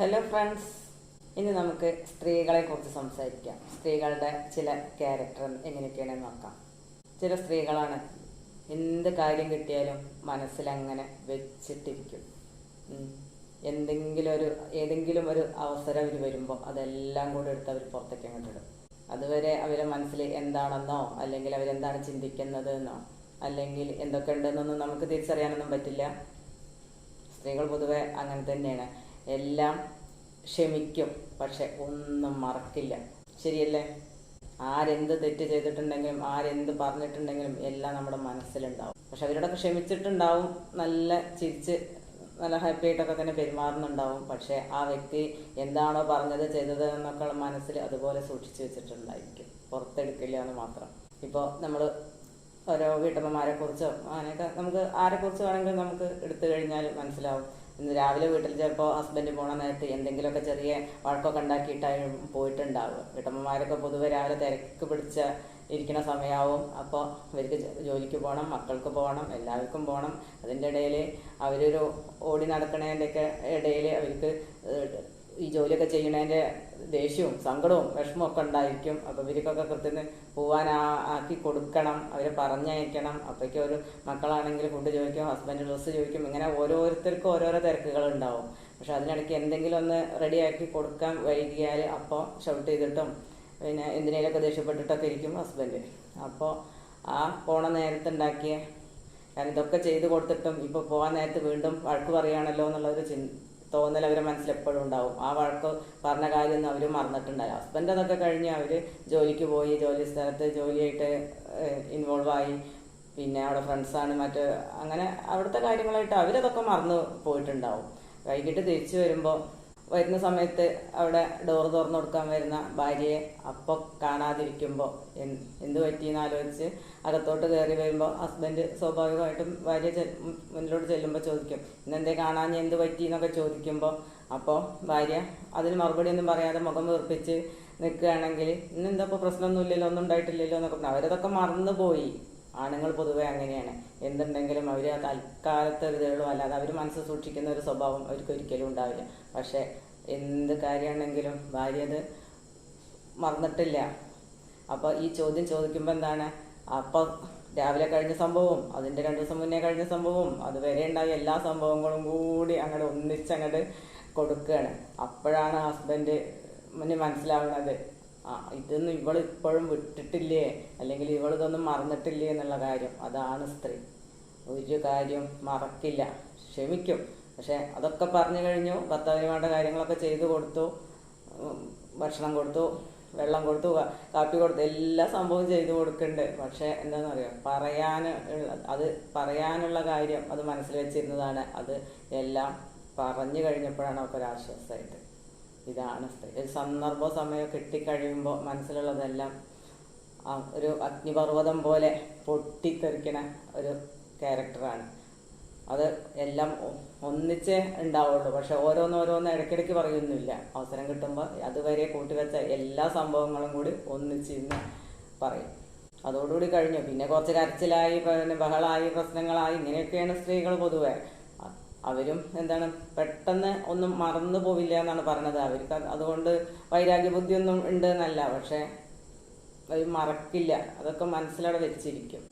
Hello friends ഇനി നമുക്ക് സ്ത്രീകളെ കുറിച്ച് സംസാരിക്കാം. സ്ത്രീകളുടെ ചില ക്യാരക്ടർ എങ്ങനെയൊക്കെയാണെന്ന് നോക്കാം. ചില സ്ത്രീകളാണ് എന്ത് കാര്യം കിട്ടിയാലും മനസ്സിലങ്ങനെ വെച്ചിട്ടിരിക്കും. എന്തെങ്കിലും ഒരു ഏതെങ്കിലും ഒരു അവസരം അവർ വരുമ്പോൾ അതെല്ലാം കൂടെ എടുത്ത് അവർ പുറത്തേക്ക് അങ്ങോട്ട് ഇടും. അതുവരെ അവരെ മനസ്സിൽ എന്താണെന്നോ അല്ലെങ്കിൽ അവരെന്താണ് ചിന്തിക്കുന്നത് എന്നോ അല്ലെങ്കിൽ എന്തൊക്കെ ഉണ്ടെന്നൊന്നും നമുക്ക് തിരിച്ചറിയാനൊന്നും പറ്റില്ല. സ്ത്രീകൾ പൊതുവെ അങ്ങനെ തന്നെയാണ്. എല്ലാം ക്ഷമിക്കും പക്ഷെ ഒന്നും മറക്കില്ല. ശരിയല്ലേ? ആരെന്ത് തെറ്റ് ചെയ്തിട്ടുണ്ടെങ്കിലും ആരെന്ത് പറഞ്ഞിട്ടുണ്ടെങ്കിലും എല്ലാം നമ്മുടെ മനസ്സിലുണ്ടാവും. പക്ഷെ അവരോടൊക്കെ ക്ഷമിച്ചിട്ടുണ്ടാവും നല്ല ചിരിച്ച് നല്ല ഹാപ്പി ആയിട്ടൊക്കെ തന്നെ പെരുമാറുന്നുണ്ടാവും. പക്ഷെ ആ വ്യക്തി എന്താണോ പറഞ്ഞത് ചെയ്തത് എന്നൊക്കെ മനസ്സിൽ അതുപോലെ സൂക്ഷിച്ചു വെച്ചിട്ടുണ്ടായിരിക്കും. പുറത്തെടുക്കില്ല എന്ന് മാത്രം. ഇപ്പോൾ നമ്മൾ ഓരോ വീട്ടമ്മമാരെ കുറിച്ചോ അങ്ങനെയൊക്കെ നമുക്ക് ആരെ കുറിച്ച് വേണമെങ്കിലും നമുക്ക് എടുത്തു കഴിഞ്ഞാൽ മനസ്സിലാവും. ഇന്ന് രാവിലെ വീട്ടിൽ ചിലപ്പോൾ ഹസ്ബൻഡ് പോണ നേരത്ത് എന്തെങ്കിലുമൊക്കെ ചെറിയ വഴക്കൊക്കെ ഉണ്ടാക്കിയിട്ടാണ് പോയിട്ടുണ്ടാവുക. വീട്ടമ്മമാരൊക്കെ പൊതുവെ രാവിലെ തിരക്ക് പിടിച്ച ഇരിക്കുന്ന സമയമാവും അപ്പോൾ ഇവർക്ക് ജോലിക്ക് പോകണം മക്കൾക്ക് പോകണം എല്ലാവർക്കും പോകണം അതിന്റെ ഇടയിൽ അവരൊരു ഓടി നടക്കണതിന്റെയൊക്കെ ഇടയിൽ അവർക്ക് ഈ ജോലിയൊക്കെ ചെയ്യണതിന്റെ ദേഷ്യവും സങ്കടവും വിഷമവും ഒക്കെ ഉണ്ടായിരിക്കും. അപ്പോൾ ഇവർക്കൊക്കെ കൃത്യത്തിന് പോവാൻ ആക്കി കൊടുക്കണം. അവരെ പറഞ്ഞയക്കണം. അപ്പോഴേക്കും ഒരു മക്കളാണെങ്കിൽ ഫുഡ് ചോദിക്കും ഹസ്ബൻഡ് ഡ്രസ്സ് ചോദിക്കും. ഇങ്ങനെ ഓരോരുത്തർക്കും ഓരോരോ തിരക്കുകൾ ഉണ്ടാവും. പക്ഷെ അതിനിടയ്ക്ക് എന്തെങ്കിലും ഒന്ന് റെഡിയാക്കി കൊടുക്കാൻ വൈകിയാൽ അപ്പോൾ ഷൗട്ട് ചെയ്തിട്ടും പിന്നെ എന്തിനേലൊക്കെ ദേഷ്യപ്പെട്ടിട്ടൊക്കെ ഇരിക്കും ഹസ്ബൻഡ് അപ്പോൾ ആ പോണ നേരത്തുണ്ടാക്കിയ കാരണം ഇതൊക്കെ ചെയ്ത് കൊടുത്തിട്ടും ഇപ്പോൾ പോകാൻ നേരത്ത് വീണ്ടും വഴക്ക് പറയുകയാണല്ലോ എന്നുള്ളൊരു ചിൻ തോന്നൽ അവരെ മനസ്സിലെപ്പോഴും ഉണ്ടാവും. ആ വഴക്ക് പറഞ്ഞ കാര്യമൊന്നും അവർ മറന്നിട്ടുണ്ടായി ഹസ്ബൻഡ് അതൊക്കെ കഴിഞ്ഞ് അവർ ജോലിക്ക് പോയി ജോലി സ്ഥലത്ത് ജോലിയായിട്ട് ഇൻവോൾവ് ആയി. പിന്നെ അവിടെ ഫ്രണ്ട്സാണ് മറ്റ് അങ്ങനെ അവിടുത്തെ കാര്യങ്ങളായിട്ട് അവരതൊക്കെ മറന്നു പോയിട്ടുണ്ടാവും. വൈകിട്ട് തിരിച്ചു വരുമ്പോൾ വരുന്ന സമയത്ത് അവിടെ ഡോർ തുറന്നു കൊടുക്കാൻ വരുന്ന ഭാര്യയെ അപ്പോൾ കാണാതിരിക്കുമ്പോൾ എന്ത് പറ്റിയെന്ന് ആലോചിച്ച് അകത്തോട്ട് കയറി വരുമ്പോൾ ഹസ്ബൻഡ് സ്വാഭാവികമായിട്ടും ഭാര്യ മുന്നിലോട്ട് ചെല്ലുമ്പോൾ ചോദിക്കും ഇന്നെന്തേ കാണാൻ എന്ത് പറ്റി? എന്നൊക്കെ ചോദിക്കുമ്പോൾ അപ്പോൾ ഭാര്യ അതിന് മറുപടി ഒന്നും പറയാതെ മുഖം വീർപ്പിച്ച് നിൽക്കുകയാണെങ്കിൽ ഇന്നെന്താ ഇപ്പോൾ പ്രശ്നമൊന്നുമില്ലല്ലോ ഒന്നും ഉണ്ടായിട്ടില്ലല്ലോ എന്നൊക്കെ പറഞ്ഞു. അവരതൊക്കെ മറന്നു പോയി ആണുങ്ങൾ പൊതുവെ അങ്ങനെയാണ്. എന്തുണ്ടെങ്കിലും അവർ തൽക്കാലത്തെ ഒരു ഇതേ ഉള്ളൂ അല്ലാതെ അവർ മനസ്സ് സൂക്ഷിക്കുന്ന ഒരു സ്വഭാവം അവർക്ക് ഒരിക്കലും ഉണ്ടാവില്ല. പക്ഷേ എന്ത് കാര്യമാണെങ്കിലും ഭാര്യ അത് മറന്നിട്ടില്ല. അപ്പോൾ ഈ ചോദ്യം ചോദിക്കുമ്പോൾ എന്താണ്? അപ്പോൾ രാവിലെ കഴിഞ്ഞ സംഭവവും അതിന്റെ രണ്ട് ദിവസം മുന്നേ കഴിഞ്ഞ സംഭവവും അതുവരെ ഉണ്ടായ എല്ലാ സംഭവങ്ങളും കൂടി അങ്ങോട്ട് ഒന്നിച്ചങ്ങോട്ട് കൊടുക്കുകയാണ്. അപ്പോഴാണ് ഹസ്ബൻഡ് മനസ്സിലാവുന്നത്. ആ ഇതൊന്നും ഇവൾ ഇപ്പോഴും വിട്ടിട്ടില്ലേ? അല്ലെങ്കിൽ ഇവൾ ഇതൊന്നും മറന്നിട്ടില്ലേ എന്നുള്ള കാര്യം. അതാണ് സ്ത്രീ. ഒരു കാര്യം മറക്കില്ല. ക്ഷമിക്കും. പക്ഷെ അതൊക്കെ പറഞ്ഞു കഴിഞ്ഞു. ഭർത്താവിന് വേണ്ട കാര്യങ്ങളൊക്കെ ചെയ്തു കൊടുത്തു. ഭക്ഷണം കൊടുത്തു വെള്ളം കൊടുത്തു കാപ്പി കൊടുത്തു. എല്ലാ സംഭവം ചെയ്തു കൊടുക്കുന്നുണ്ട്. പക്ഷേ എന്താണെന്ന് അറിയാം പറയാൻ അത് പറയാനുള്ള കാര്യം അത് മനസ്സിൽ വെച്ചിരുന്നതാണ്. അത് എല്ലാം പറഞ്ഞു കഴിഞ്ഞപ്പോഴാണ് അവർക്ക് ഒരു ആശ്വാസമായിട്ട്. ഇതാണ്. ഒരു സന്ദർഭ സമയം കിട്ടിക്കഴിയുമ്പോൾ മനസ്സിലുള്ളതെല്ലാം ഒരു അഗ്നിപർവതം പോലെ പൊട്ടിത്തെറിക്കണ ഒരു ക്യാരക്ടറാണ്. അത് എല്ലാം ഒന്നിച്ചേ ഉണ്ടാവുള്ളൂ. പക്ഷെ ഓരോന്നോരോന്ന് ഇടയ്ക്കിടയ്ക്ക് പറയുന്നില്ല അവസരം കിട്ടുമ്പോൾ അതുവരെ കൂട്ടിവെച്ച എല്ലാ സംഭവങ്ങളും കൂടി ഒന്നിച്ചിരുന്ന് പറയും. അതോടുകൂടി കഴിഞ്ഞു. പിന്നെ കുറച്ച് കരച്ചിലായി പിന്നെ ബഹളായി പ്രശ്നങ്ങളായി ഇങ്ങനെയൊക്കെയാണ് സ്ത്രീകൾ പൊതുവെ. അവരും എന്താണ് പെട്ടെന്ന് ഒന്നും മറന്നു പോവില്ല എന്നാണ് പറഞ്ഞത്. അവർക്ക് അതുകൊണ്ട് വൈരാഗ്യ ബുദ്ധിയൊന്നും ഉണ്ട് എന്നല്ല പക്ഷേ അവർ മറക്കില്ല. അതൊക്കെ മനസ്സിലവിടെ വെച്ചിരിക്കും.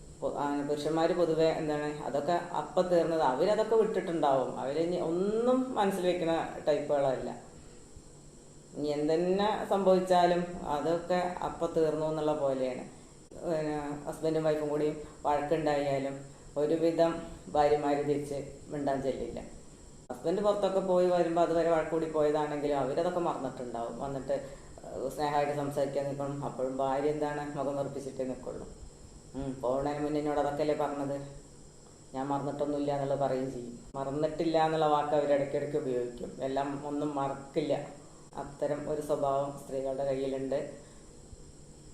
പുരുഷന്മാർ പൊതുവെ എന്താണ് അതൊക്കെ അപ്പം തീർന്നത് അവരതൊക്കെ വിട്ടിട്ടുണ്ടാവും. അവരിനി ഒന്നും മനസ്സിൽ വെക്കുന്ന ടൈപ്പുകളല്ല ഇനി എന്തെന്നെ സംഭവിച്ചാലും അതൊക്കെ അപ്പം തീർന്നു എന്നുള്ള പോലെയാണ്. ഹസ്ബൻഡും വൈഫും കൂടി വഴക്കുണ്ടായാലും ഒരുവിധം ഭാര്യമാർ തിരിച്ച് മിണ്ടാൻ ചെല്ലില്ല. ഹസ്ബൻഡ് പുറത്തൊക്കെ പോയി വരുമ്പോൾ അതുവരെ വഴക്കൂടി പോയതാണെങ്കിലും അവരതൊക്കെ മറന്നിട്ടുണ്ടാവും. വന്നിട്ട് സ്നേഹമായിട്ട് സംസാരിക്കാൻ നിൽക്കണം. അപ്പോഴും ഭാര്യ എന്താണ്? മുഖം വെറുപ്പിച്ചിട്ടേ നിൽക്കുള്ളൂ. പോണതിന് മുന്നേ എന്നോട് അതൊക്കെ അല്ലേ പറഞ്ഞത്? ഞാൻ മറന്നിട്ടൊന്നുമില്ല എന്നുള്ളത് പറയുകയും ചെയ്യും. മറന്നിട്ടില്ല എന്നുള്ള വാക്ക് അവർ ഇടയ്ക്കിടയ്ക്ക് ഉപയോഗിക്കും. എല്ലാം ഒന്നും മറക്കില്ല. അത്തരം ഒരു സ്വഭാവം സ്ത്രീകളുടെ കയ്യിലുണ്ട്.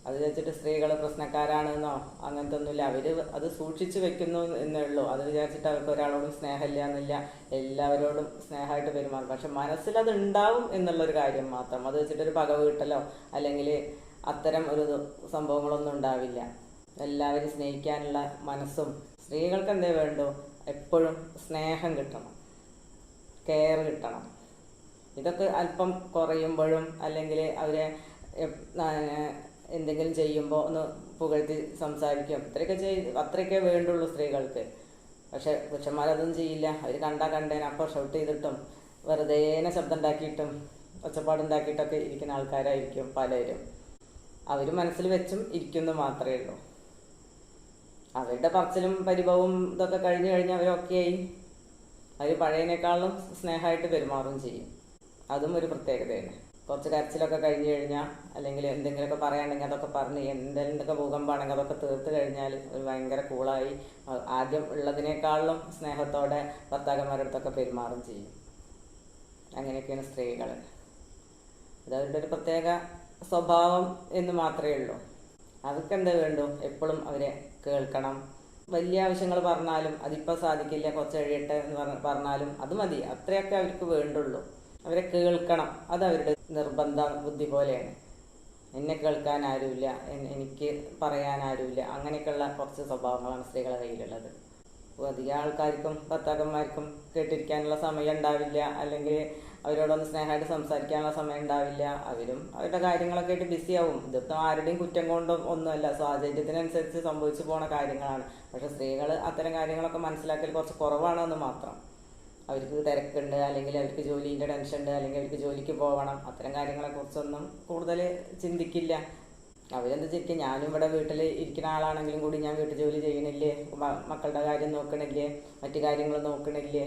അത് വെച്ചിട്ട് സ്ത്രീകൾ പ്രശ്നക്കാരാണെന്നോ അങ്ങനത്തെ ഒന്നുമില്ല അവർ അത് സൂക്ഷിച്ചു വെക്കുന്നു എന്നേ ഉള്ളൂ അത് വിചാരിച്ചിട്ട് അവർക്ക് ഒരാളോടും സ്നേഹമില്ല എന്നില്ല എല്ലാവരോടും സ്നേഹമായിട്ട് പെരുമാറും. പക്ഷെ മനസ്സിൽ അത് ഉണ്ടാവും എന്നുള്ളൊരു കാര്യം മാത്രം. അത് വെച്ചിട്ട് ഒരു പക വീട്ടലോ അല്ലെങ്കിൽ അത്തരം ഒരു സംഭവങ്ങളൊന്നും ഉണ്ടാവില്ല. എല്ലാവരും സ്നേഹിക്കാനുള്ള മനസ്സും സ്ത്രീകൾക്ക് എന്തേ വേണ്ടോ? എപ്പോഴും സ്നേഹം കിട്ടണം. കെയർ കിട്ടണം. ഇതൊക്കെ അല്പം കുറയുമ്പോഴും അല്ലെങ്കിൽ അവരെ എന്തെങ്കിലും ചെയ്യുമ്പോൾ ഒന്ന് പുകഴ്ത്തി സംസാരിക്കും. അത്രയൊക്കെ ചെയ്ത് അത്രയൊക്കെ വേണ്ടുള്ളൂ സ്ത്രീകൾക്ക്. പക്ഷെ പുരുഷന്മാരതൊന്നും ചെയ്യില്ല. അവർ കണ്ടാ കണ്ടേനെ അപ്പം ഷൗട്ട് ചെയ്തിട്ടും വെറുതേനെ ശബ്ദം ഉണ്ടാക്കിയിട്ടും ഒച്ചപ്പാടുണ്ടാക്കിയിട്ടൊക്കെ ഇരിക്കുന്ന ആൾക്കാരായിരിക്കും പലരും. അവർ മനസ്സിൽ വെച്ചും ഇരിക്കുന്നു മാത്രമേ ഉള്ളൂ. അവരുടെ പറച്ചിലും പരിഭവവും ഇതൊക്കെ കഴിഞ്ഞു കഴിഞ്ഞാൽ അവരൊക്കെ ആയി. അവർ പഴയതിനേക്കാളും സ്നേഹമായിട്ട് പെരുമാറും ചെയ്യും. അതും ഒരു പ്രത്യേകതയാണ്. കുറച്ച് കരച്ചിലൊക്കെ കഴിഞ്ഞു കഴിഞ്ഞാൽ അല്ലെങ്കിൽ എന്തെങ്കിലുമൊക്കെ പറയാണെങ്കിൽ അതൊക്കെ പറഞ്ഞ് എന്തെങ്കിലുമൊക്കെ ഭൂകമ്പമാണെങ്കിൽ അതൊക്കെ തീർത്ത് കഴിഞ്ഞാൽ ഒരു ഭയങ്കര കൂളായി. ആദ്യം ഉള്ളതിനേക്കാളും സ്നേഹത്തോടെ ഭർത്താക്കന്മാരുടെ അടുത്തൊക്കെ പെരുമാറും ചെയ്യും. അങ്ങനെയൊക്കെയാണ് സ്ത്രീകൾ. അത് അവരുടെ ഒരു പ്രത്യേക സ്വഭാവം എന്ന് മാത്രമേ ഉള്ളൂ. അവർക്ക് എന്താ വേണ്ടു? എപ്പോഴും അവരെ കേൾക്കണം. വലിയ ആവശ്യങ്ങൾ പറഞ്ഞാലും അതിപ്പോൾ സാധിക്കില്ല കുറച്ച് കഴിയട്ടെ എന്ന് പറഞ്ഞാലും അത് മതി. അത്രയൊക്കെ അവർക്ക് വേണ്ടുള്ളൂ. അവരെ കേൾക്കണം. അത് അവരുടെ നിർബന്ധ ബുദ്ധി പോലെയാണ്. എന്നെ കേൾക്കാൻ ആരുമില്ല എനിക്ക് പറയാൻ ആരുമില്ല. അങ്ങനെയൊക്കെയുള്ള കുറച്ച് സ്വഭാവങ്ങളാണ് സ്ത്രീകളുടെ കയ്യിലുള്ളത്. അപ്പോൾ അധികം ആൾക്കാർക്കും ഭർത്താക്കന്മാർക്കും കേട്ടിരിക്കാനുള്ള സമയം ഉണ്ടാവില്ല. അല്ലെങ്കിൽ അവരോടൊന്ന് സ്നേഹമായിട്ട് സംസാരിക്കാനുള്ള സമയം ഉണ്ടാവില്ല. അവരും അവരുടെ കാര്യങ്ങളൊക്കെ ആയിട്ട് ബിസി ആവും. ഇതിപ്പോൾ ആരുടെയും കുറ്റം കൊണ്ടും ഒന്നുമല്ല. സാഹചര്യത്തിനനുസരിച്ച് സംഭവിച്ചു പോണ കാര്യങ്ങളാണ്. പക്ഷെ സ്ത്രീകൾ അത്തരം കാര്യങ്ങളൊക്കെ മനസ്സിലാക്കൽ കുറച്ച് കുറവാണെന്ന് മാത്രം. അവർക്ക് തിരക്കുണ്ട് അല്ലെങ്കിൽ അവർക്ക് ജോലിന്റെ ടെൻഷൻ ഉണ്ട് അല്ലെങ്കിൽ അവർക്ക് ജോലിക്ക് പോകണം അത്തരം കാര്യങ്ങളെ കുറിച്ചൊന്നും കൂടുതൽ ചിന്തിക്കില്ല. അവരെന്ത് ചിരിക്കും ഞാനും ഇവിടെ വീട്ടിൽ ഇരിക്കുന്ന ആളാണെങ്കിലും കൂടി ഞാൻ വീട്ടിൽ ജോലി ചെയ്യണില്ലേ? മക്കളുടെ കാര്യം നോക്കണില്ലേ? മറ്റു കാര്യങ്ങൾ നോക്കണില്ലേ?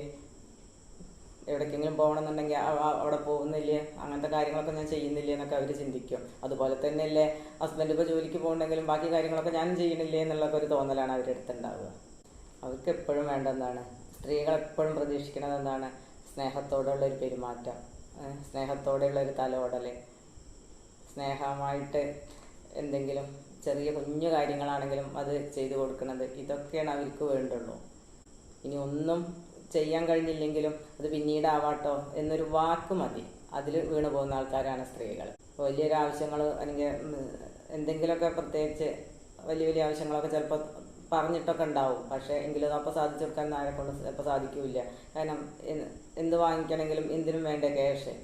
എവിടേക്കെങ്കിലും പോകണമെന്നുണ്ടെങ്കിൽ അവിടെ പോകുന്നില്ലേ? അങ്ങനത്തെ കാര്യങ്ങളൊക്കെ ഞാൻ ചെയ്യുന്നില്ലേ എന്നൊക്കെ അവർ ചിന്തിക്കും. അതുപോലെ തന്നെയല്ലേ ഹസ്ബൻഡ് ഇപ്പോൾ ജോലിക്ക് പോകുന്നുണ്ടെങ്കിലും ബാക്കി കാര്യങ്ങളൊക്കെ ഞാനും ചെയ്യണില്ലേ എന്നുള്ളൊക്കെ ഒരു തോന്നലാണ് അവരുടെ അടുത്തുണ്ടാവുക അവർക്ക് എപ്പോഴും വേണ്ട സ്ത്രീകൾ എപ്പോഴും പ്രതീക്ഷിക്കുന്നത് എന്താണ് സ്നേഹത്തോടുള്ള ഒരു പെരുമാറ്റം. സ്നേഹത്തോടെയുള്ള ഒരു തലോടൽ സ്നേഹമായിട്ട് എന്തെങ്കിലും ചെറിയ കുഞ്ഞു കാര്യങ്ങളാണെങ്കിലും അത് ചെയ്തു കൊടുക്കുന്നത്. ഇതൊക്കെയാണ് അവർക്ക് വേണ്ടുള്ളൂ. ഇനി ഒന്നും ചെയ്യാൻ കഴിഞ്ഞില്ലെങ്കിലും അത് പിന്നീടാവാട്ടോ എന്നൊരു വാക്ക് മതി. അതിൽ വീണു പോകുന്ന ആൾക്കാരാണ് സ്ത്രീകൾ വലിയൊരു ആവശ്യങ്ങൾ അല്ലെങ്കിൽ എന്തെങ്കിലുമൊക്കെ പ്രത്യേകിച്ച് വലിയ വലിയ ആവശ്യങ്ങളൊക്കെ ചിലപ്പോൾ പറഞ്ഞിട്ടൊക്കെ ഉണ്ടാവും. പക്ഷേ എങ്കിലും അപ്പോൾ സാധിച്ചു കൊടുക്കാൻ ആരെ കൊണ്ട് ഇപ്പം സാധിക്കില്ല. കാരണം എന്ത് വാങ്ങിക്കണമെങ്കിലും എന്തിനും വേണ്ട ക്യാഷ്.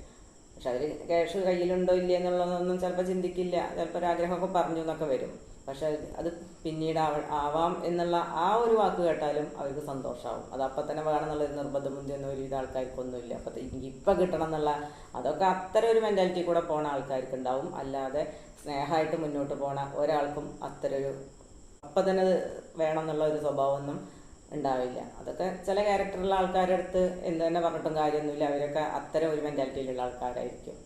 പക്ഷെ അതിൽ ക്യാഷ് കയ്യിലുണ്ടോ ഇല്ല എന്നുള്ളതൊന്നും ചിലപ്പോൾ ചിന്തിക്കില്ല. ചിലപ്പോൾ ഒരു ആഗ്രഹമൊക്കെ പറഞ്ഞു എന്നൊക്കെ വരും. പക്ഷെ അത് പിന്നീട് ആവാം എന്നുള്ള ആ ഒരു വാക്ക് കേട്ടാലും അവർക്ക് സന്തോഷമാവും അത് അപ്പം തന്നെ വേണം എന്നുള്ള ഒരു നിർബന്ധ ഒരു ആൾക്കാർക്കൊന്നും ആൾക്കാർക്കൊന്നുമില്ല. അപ്പം എനിക്ക് ഇപ്പം കിട്ടണം എന്നുള്ള അതൊക്കെ അത്തരം ഒരു മെന്റാലിറ്റി കൂടെ പോണ ആൾക്കാർക്ക് ഉണ്ടാവും അല്ലാതെ സ്നേഹമായിട്ട് മുന്നോട്ട് പോണ ഒരാൾക്കും അത്തരം ഒരു അപ്പം തന്നെ വേണം എന്നുള്ള ഒരു സ്വഭാവമൊന്നും ഉണ്ടാവില്ല. അതൊക്കെ ചില ക്യാരക്ടറുള്ള ആൾക്കാരുടെ അടുത്ത് എന്ത് തന്നെ പറഞ്ഞിട്ടും കാര്യമൊന്നുമില്ല. അവരൊക്കെ അത്തരം ഒരു മെന്റാലിറ്റിയിലുള്ള ആൾക്കാരായിരിക്കും.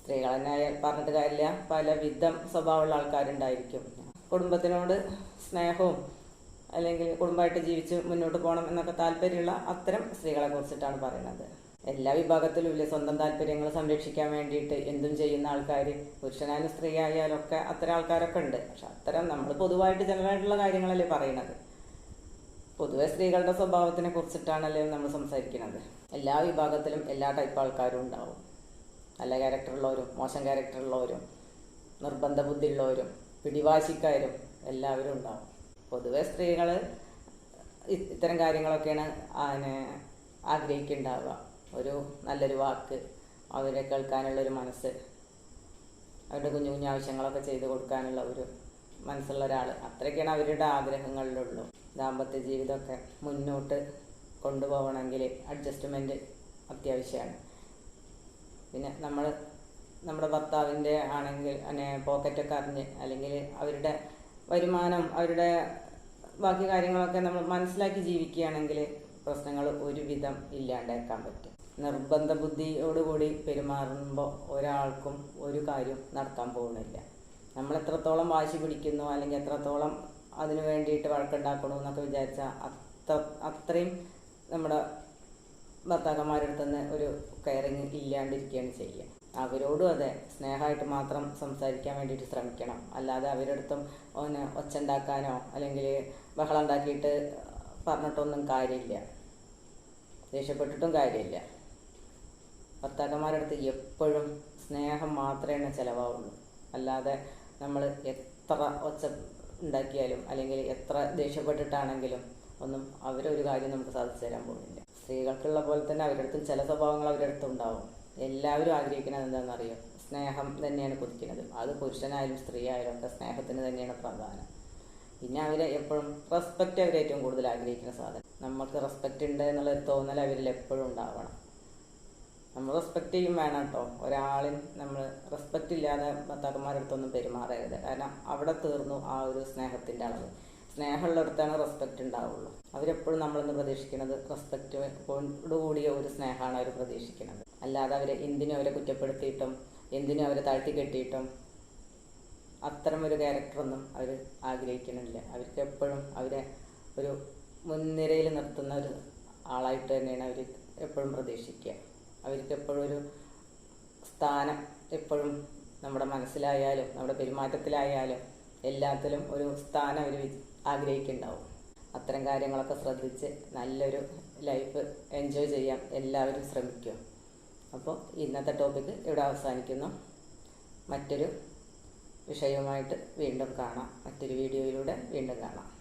സ്ത്രീകൾ തന്നെ പറഞ്ഞിട്ട് കാര്യമില്ല. പല വിധം സ്വഭാവമുള്ള ആൾക്കാരുണ്ടായിരിക്കും. കുടുംബത്തിനോട് സ്നേഹവും അല്ലെങ്കിൽ കുടുംബമായിട്ട് ജീവിച്ച് മുന്നോട്ട് പോകണം എന്നൊക്കെ താല്പര്യമുള്ള അത്തരം സ്ത്രീകളെ കുറിച്ചിട്ടാണ് പറയുന്നത്. എല്ലാ വിഭാഗത്തിലും ഇല്ലേ? സ്വന്തം താല്പര്യങ്ങൾ സംരക്ഷിക്കാൻ വേണ്ടിയിട്ട് എന്തും ചെയ്യുന്ന ആൾക്കാർ പുരുഷനായാലും സ്ത്രീ ആയാലും ഒക്കെ അത്തരം ആൾക്കാരൊക്കെ ഉണ്ട്. പക്ഷെ അത്തരം നമ്മൾ പൊതുവായിട്ട് ജനറലായിട്ടുള്ള കാര്യങ്ങളല്ലേ പറയുന്നത് പൊതുവെ സ്ത്രീകളുടെ സ്വഭാവത്തിനെ കുറിച്ചിട്ടാണല്ലോ നമ്മൾ സംസാരിക്കുന്നത് എല്ലാ വിഭാഗത്തിലും എല്ലാ ടൈപ്പ് ആൾക്കാരും ഉണ്ടാവും. നല്ല ക്യാരക്ടറുള്ളവരും മോശം ക്യാരക്ടറുള്ളവരും നിർബന്ധ ബുദ്ധിയുള്ളവരും പിടിവാശിക്കാരും എല്ലാവരും ഉണ്ടാവും. പൊതുവെ സ്ത്രീകൾ ഇത്തരം കാര്യങ്ങളൊക്കെയാണ് ആഗ്രഹിക്കുന്നുണ്ടാവുക. ഒരു നല്ലൊരു വാക്ക് അവരെ കേൾക്കാനുള്ളൊരു മനസ്സ് അവരുടെ കുഞ്ഞു കുഞ്ഞു ആവശ്യങ്ങളൊക്കെ ചെയ്തു കൊടുക്കാനുള്ള ഒരു മനസ്സുള്ള ഒരാൾ അത്രയ്ക്കാണ് അവരുടെ ആഗ്രഹങ്ങളിലുള്ളൂ. ദാമ്പത്യ ജീവിതമൊക്കെ മുന്നോട്ട് കൊണ്ടുപോകണമെങ്കിൽ അഡ്ജസ്റ്റ്മെന്റ് അത്യാവശ്യമാണ്. പിന്നെ നമ്മൾ നമ്മുടെ ഭർത്താവിന്റെ ആണെങ്കിൽ പിന്നെ പോക്കറ്റൊക്കെ അറിഞ്ഞ് അല്ലെങ്കിൽ അവരുടെ വരുമാനം അവരുടെ ബാക്കി കാര്യങ്ങളൊക്കെ നമ്മൾ മനസ്സിലാക്കി ജീവിക്കുകയാണെങ്കിൽ പ്രശ്നങ്ങൾ ഒരുവിധം ഇല്ലാണ്ടാക്കാൻ പറ്റും. നിർബന്ധ ബുദ്ധിയോടുകൂടി പെരുമാറുമ്പോൾ ഒരാൾക്കും ഒരു കാര്യം നടത്താൻ പോകുന്നില്ല. നമ്മൾ എത്രത്തോളം വാശി പിടിക്കുന്നു അല്ലെങ്കിൽ എത്രത്തോളം അതിനു വേണ്ടിയിട്ട് വഴക്കുണ്ടാക്കണോ എന്നൊക്കെ വിചാരിച്ചാൽ അത്ര അത്രയും നമ്മുടെ ഭർത്താക്കന്മാരുടെ അടുത്ത് ഒരു കെയറിങ് ഇല്ലാണ്ടിരിക്കുകയാണ് ചെയ്യുക. അവരോടും അതെ സ്നേഹമായിട്ട് മാത്രം സംസാരിക്കാൻ വേണ്ടിയിട്ട് ശ്രമിക്കണം. അല്ലാതെ അവരടുത്തും ഒന്ന് ഒച്ച ഉണ്ടാക്കാനോ അല്ലെങ്കിൽ ബഹളം ഉണ്ടാക്കിയിട്ട് പറഞ്ഞിട്ടൊന്നും കാര്യമില്ല. ദേഷ്യപ്പെട്ടിട്ടും കാര്യമില്ല. ഭർത്താക്കന്മാരുടെ അടുത്ത് എപ്പോഴും സ്നേഹം മാത്രമേ ചിലവാവുള്ളൂ. അല്ലാതെ നമ്മൾ എത്ര ഒച്ച ഉണ്ടാക്കിയാലും അല്ലെങ്കിൽ എത്ര ദേഷ്യപ്പെട്ടിട്ടാണെങ്കിലും ഒന്നും അവരൊരു കാര്യം നമുക്ക് സാധിച്ചു തരാൻ പോകുന്നില്ല. സ്ത്രീകൾക്കുള്ള പോലെ തന്നെ അവരുടെ അടുത്തും ചില സ്വഭാവങ്ങൾ അവരുടെ അടുത്തും ഉണ്ടാവും. എല്ലാവരും ആഗ്രഹിക്കുന്നത് എന്താണെന്നറിയോ? സ്നേഹം തന്നെയാണ് കൊതിക്കുന്നത്. അത് പുരുഷനായാലും സ്ത്രീ ആയാലും ഒക്കെ സ്നേഹത്തിന് തന്നെയാണ് പ്രധാനം പിന്നെ അവരെ എപ്പോഴും റെസ്പെക്റ്റ് അവർ ഏറ്റവും കൂടുതൽ ആഗ്രഹിക്കുന്ന സാധനം. നമുക്ക് റെസ്പെക്റ്റ് ഉണ്ട് എന്നുള്ള തോന്നൽ അവരിൽ എപ്പോഴും ഉണ്ടാവണം. നമ്മൾ റെസ്പെക്റ്റ് ചെയ്യും വേണം കേട്ടോ ഒരാളും നമ്മൾ റെസ്പെക്റ്റ് ഇല്ലാതെ ഭർത്താക്കന്മാരുടെ പെരുമാറരുത്. കാരണം അവിടെ തീർന്നു ആ ഒരു സ്നേഹത്തിന്റെ അളവ്. സ്നേഹമുള്ളിടത്താണ് റെസ്പെക്റ്റ് ഉണ്ടാവുള്ളൂ. അവരെപ്പോഴും നമ്മളെന്ന് പ്രതീക്ഷിക്കുന്നത് റെസ്പെക്റ്റോട് കൂടിയ ഒരു സ്നേഹമാണ് അവർ പ്രതീക്ഷിക്കുന്നത്. അല്ലാതെ അവരെ എന്തിനും അവരെ കുറ്റപ്പെടുത്തിയിട്ടും എന്തിനും അവരെ താഴ്ത്തി കെട്ടിയിട്ടും അത്തരം ഒരു ക്യാരക്ടറൊന്നും അവർ ആഗ്രഹിക്കുന്നില്ല. അവർക്ക് എപ്പോഴും അവരെ ഒരു മുൻനിരയിൽ നിർത്തുന്ന ഒരു ആളായിട്ട് തന്നെയാണ് അവർ എപ്പോഴും പ്രതീക്ഷിക്കുക. അവർക്ക് എപ്പോഴും ഒരു സ്ഥാനം എപ്പോഴും നമ്മുടെ മനസ്സിലായാലും നമ്മുടെ പെരുമാറ്റത്തിലായാലും എല്ലാത്തിലും ഒരു സ്ഥാനം അവർ ആഗ്രഹിക്കുന്നുണ്ടാവും. അത്തരം കാര്യങ്ങളൊക്കെ ശ്രദ്ധിച്ച് നല്ലൊരു ലൈഫ് എൻജോയ് ചെയ്യാൻ എല്ലാവരും ശ്രമിക്കുക. അപ്പോൾ ഇന്നത്തെ ടോപ്പിക്ക് ഇവിടെ അവസാനിക്കുന്നു. മറ്റൊരു വിഷയവുമായിട്ട് വീണ്ടും കാണാം. മറ്റൊരു വീഡിയോയിലൂടെ വീണ്ടും കാണാം.